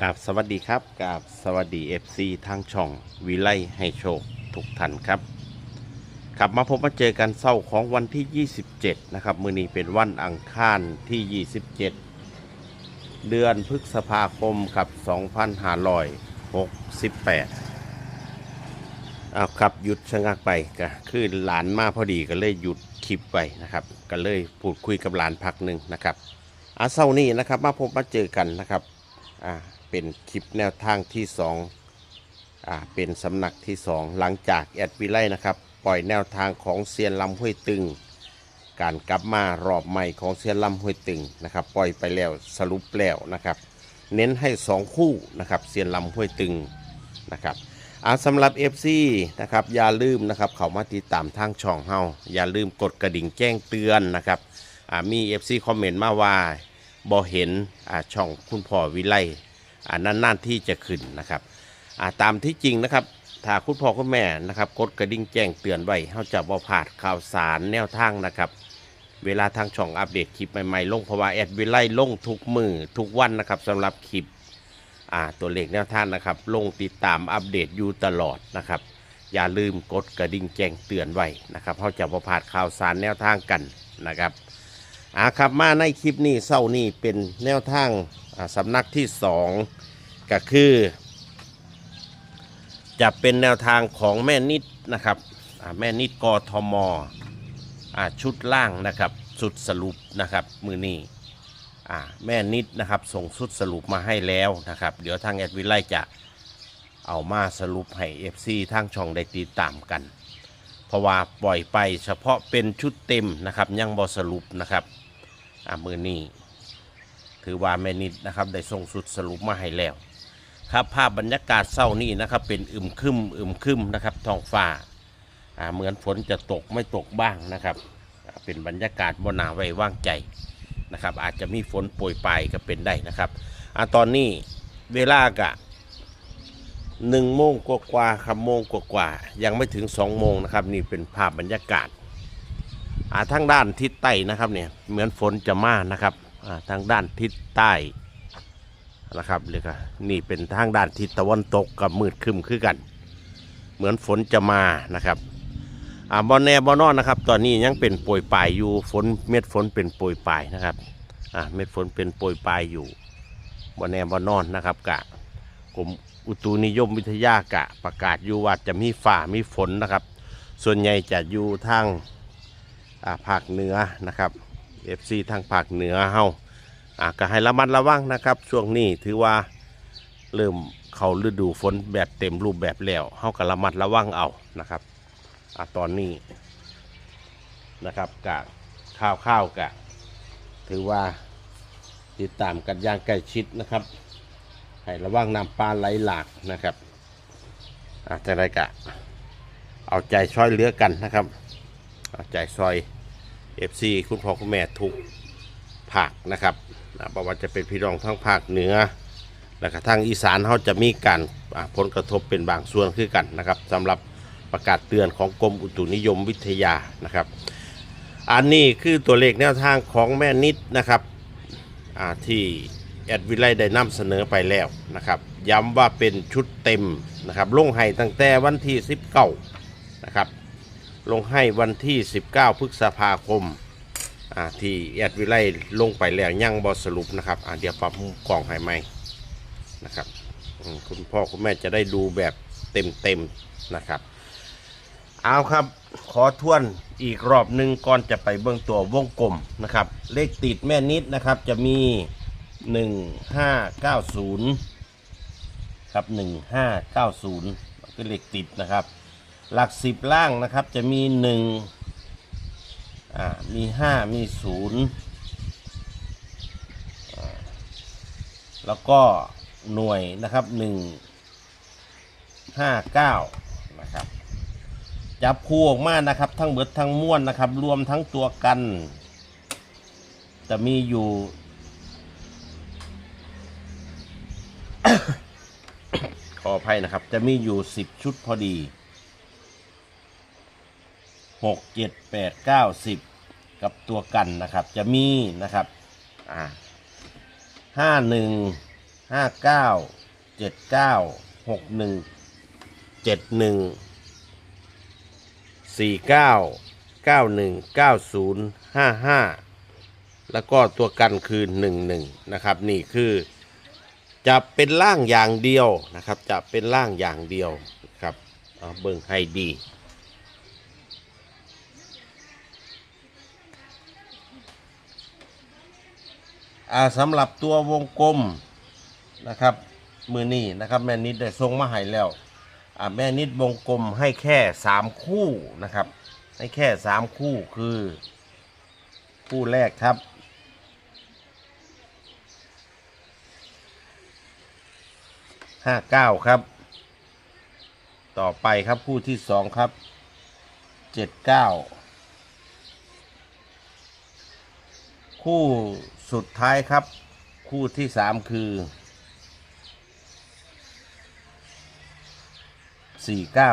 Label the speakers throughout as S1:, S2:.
S1: กราบสวัสดีครับกราบสวัสดี FC ทางช่องวิไลให้โชคทุกท่านครับกลับมาพบมาเจอกันเศร้าของวันที่ 27 นะครับ มือนี้เป็นวันอังคารที่ 27 เดือนพฤษภาคมครับ 2568เอาครับหยุดชะงักไปก็คือหลานมาพอดีก็เลยหยุดคลิปไปนะครับก็เลยพูดคุยกับหลานพักหนึ่งนะครับอาเศร้านี้นะครับมาพบมาเจอกันนะครับอ่า เป็นคลิปแนวทางที่สองอ่าเป็นสำนักที่สองหลังจากแอดวิไลนะครับปล่อยแนวทางของเซียนลำห้วยตึง การกลับมารอบใหม่ของเซียนลำห้วยตึงนะครับปล่อยไปแล้วสรุปแล้วนะครับ เน้นให้สองคู่นะครับเซียนลำห้วยตึงนะครับอาสำหรับ FC นะครับอย่าลืมนะครับเขามาติดตามทางช่องเฮาอย่าลืมกดกระดิ่งแจ้งเตือนนะครับอ่ามี FC คอมเมนต์มาว่าบ่เห็นอ่าช่องคุณพ่อวิไล อ่านั่นที่จะขึ้นนะครับตามที่จริงนะครับถ้าคุณพ่อคุณแม่นะครับกดกระดิ่งแจ้งเตือนไว้เขาจะบ่พลาดข่าวสารแนวทางนะครับ เวลาทางช่องอัปเดตคลิปใหม่ๆ ลงเพราะว่าแอดวิไลลงทุกมือทุกวันนะครับสำหรับคลิปตัวเลขแนวทางนะครับ ลงติดตามอัปเดตอยู่ตลอดนะครับ อย่าลืมกดกระดิ่งแจ้งเตือนไว้นะครับเขาจะบ่พลาดข่าวสารแนวทางกันนะครับอ่าครับมาในคลิปนี้เศร้านี้เป็นแนวทางอ่า สำนักที่สองก็คือ จะเป็นแนวทางของแม่นิดนะครับแม่นิดกทมชุดล่างนะครับสุดสรุปนะครับมือนี้แม่นิดนะครับส่งสุดสรุปมาให้แล้วนะครับ เดี๋ยวทางแอดวิไลจะเอามาสรุปให้ FC ทางช่องได้ติดตามกัน เพราะว่าปล่อยไปเฉพาะเป็นชุดเต็มนะครับยังบอสรุปนะครับอ่ามือนี้ ถือว่าแม่นิดนะครับได้ส่งสุดสรุปมาให้แล้ว ครับภาพบรรยากาศเศร้านี่นะครับ เป็นอึมครึมอึมครึมนะครับท้องฟ้าอ่าเหมือนฝนจะตกไม่ตกบ้างนะครับอ่าเป็นบรรยากาศบนหนาไว้ว่างใจนะครับ อาจจะมีฝนโปรยปลายก็เป็นได้นะครับอ่าตอนนี้เวลากะหนึ่งโมงกว่าๆครับโมงกว่าๆยังไม่ถึงสองโมงนะครับนี่เป็นภาพบรรยากาศอ่าทางด้านทิศใต้นะครับเนี่ยเหมือนฝนจะมานะครับ ทางด้านทิศใต้นะครับเลยก็นี่เป็นทางด้านทิศตะวันตกกับมืดคึมคือกัน เหมือนฝนจะมานะครับอ่าบอแน่บอนอนนะครับ ตอนนี้ยังเป็นโปรยปลายอยู่ฝนเม็ดฝนเป็นโปรยปลายนะครับอ่าเม็ดฝนเป็นโปรยปลายอยู่บอแน่บอนอนนะครับกะกรมอุตุนิยมวิทยากะประกาศอยู่ว่าจะมีฝ่ามีฝนนะครับ ส่วนใหญ่จะอยู่ทางภาคเหนือนะครับ เอฟซีทางภาคเหนือเฮาอะก็ให้ระมัดระวังนะครับ ช่วงนี้ถือว่าเริ่มเข้าฤดูฝนแบบเต็มรูปแบบแล้วเฮาก็ระมัดระวังเอานะครับอะตอนนี้นะครับกะข้าวข้าวกะถือว่าติดตามกันอย่างใกล้ชิดนะครับ ให้ระวังน้ำปลาไหลหลากนะครับอะจะได้กะ เอาใจช่วยเหลือกันนะครับ เอาใจซอย FC คุณพ่อคุณแม่ทุกภาคนะครับนะบ่ว่าจะเป็นพี่น้องทั้งภาคเหนือ และก็ทางอีสานเขาจะมีการอ่าผลกระทบเป็นบางส่วนคือกันนะครับสำหรับประกาศเตือนของกรมอุตุนิยมวิทยานะครับ อันนี้คือตัวเลขแนวทางของแม่นิดนะครับอ่าที่แอดวิไลได้นำเสนอไปแล้วนะครับ ย้ำว่าเป็นชุดเต็มนะครับลงให้ตั้งแต่วันที่ 19นะครับ ลงให้วันที่ 19 พฤษภาคมที่แอดวิไลลงไปแล้วยังบอสรุปนะครับเดี๋ยวปรับมุมกล่องให้ไหมนะครับคุณพ่อคุณแม่จะได้ดูแบบเต็มๆนะครับ เอาครับขอทวนอีกรอบหนึ่งก่อนจะไปเบื้องตัววงกลมนะครับ เลขติดแม่นิดนะครับจะมี 1590 ครับ 1590เป็นเลขติดนะครับ หลักสิบล่างนะครับจะมี1อ่ามีห้ามีศูนย์แล้วก็หน่วยนะครับหนึ่งห้าเก้านะครับจับคู่ออกมานะครับ ทั้งเบิดทั้งม้วนนะครับ รวมทั้งตัวกันจะมีอยู่ขออภัยนะครับ จะมีอยู่สิบชุดพอดี หกเจ็ดแปดเก้าสิบกับตัวกันนะครับ จะมีนะครับอ่าห้าหนึ่งห้าเก้าเจ็ดเก้าหกหนึ่งเจ็ดหนึ่งสี่เก้าเก้าหนึ่งเก้าศูนย์ห้าห้าแล้วก็ตัวกันคือหนึ่งหนึ่งนะครับนี่คือจะเป็นร่างอย่างเดียวนะครับ จะเป็นร่างอย่างเดียวครับเอาเบิ่งให้ดี อ่าสำหรับตัววงกลมนะครับมือนี้นะครับแม่นิดได้ทรงมาให้แล้วอ่าแม่นิดวงกลมให้แค่สามคู่นะครับให้แค่สามคู่คือ คู่แรกครับห้าเก้าครับ ต่อไปครับคู่ที่สองครับเจ็ดเก้าคู่ สุดท้ายครับ คู่ที่สามคือสี่เก้า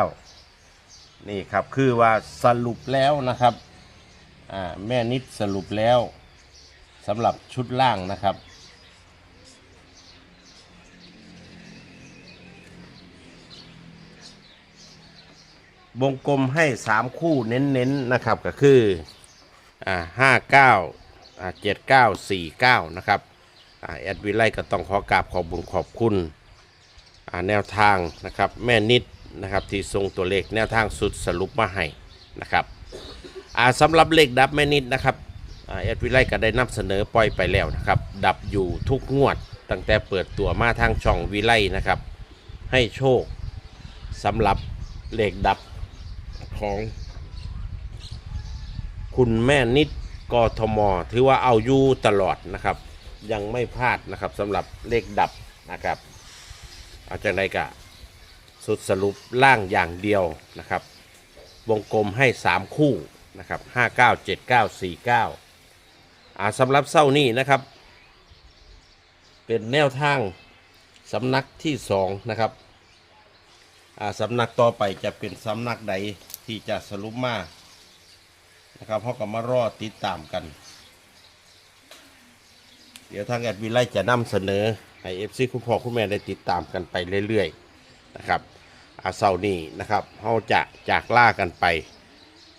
S1: นี่ครับคือว่าสรุปแล้วนะครับแม่นิดสรุปแล้วสำหรับชุดล่างนะครับ วงกลมให้สามคู่เน้นๆนะครับก็คืออ่าห้าเก้า เจ็ดเก้าสี่เก้านะครับอแอดวิไลก็ต้องขอกราบขอบบุญขอบคุณแนวทางนะครับแม่นิดนะครับที่ทรงตัวเลขแนวทางสุดสรุปมาให้นะครับสำหรับเลขดับแม่นิดนะครับอแอดวิไลก็ได้นำเสนอปล่อยไปแล้วนะครับดับอยู่ทุกงวดตั้งแต่เปิดตัวมาทางช่องวิไลนะครับให้โชคสำหรับเลขดับของคุณแม่นิด กทม ถือว่าเอาอยู่ตลอดนะครับ ยังไม่พลาดนะครับสำหรับเลขดับนะครับ อาจากใดกะสุดสรุปล่างอย่างเดียวนะครับ วงกลมให้ 3 คู่นะครับ5 9 7 9 4 9อ่าสำหรับเศร้านี้นะครับ เป็นแนวทางสำนักที่ 2 นะครับอ่าสำนักต่อไปจะเป็นสำนักใดที่จะสรุปมา นะครับเขาก็มารอติดตามกัน เดี๋ยวทางแอดวิไลจะนำเสนอให้เอฟซีคุณพ่อคุณแม่ได้ติดตามกันไปเรื่อยๆนะครับอาเสาร์นี้นะครับเขาจะจากล่ากันไป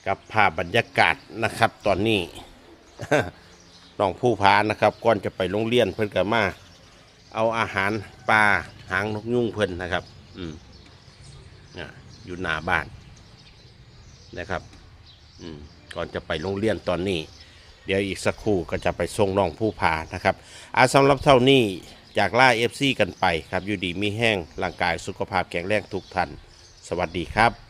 S1: กับภาพบรรยากาศนะครับ ตอนนี้น้องผู้พานะครับก่อนจะไปโรงเรียนเพิ่นก็มา เอาอาหารปลาหางนกยุงเพิ่นนะครับ อืมอะอยู่หน้าบ้านนะครับ อืม ก่อนจะไปโรงเรียนตอนนี้ เดี๋ยวอีกสักครู่ก็จะไปส่งน้องผู้พานะครับอาสำหรับเท่านี้จากล่าเอฟซีกันไปครับอยู่ดีมีแห้งร่างกายสุขภาพแข็งแรงทุกท่านสวัสดีครับ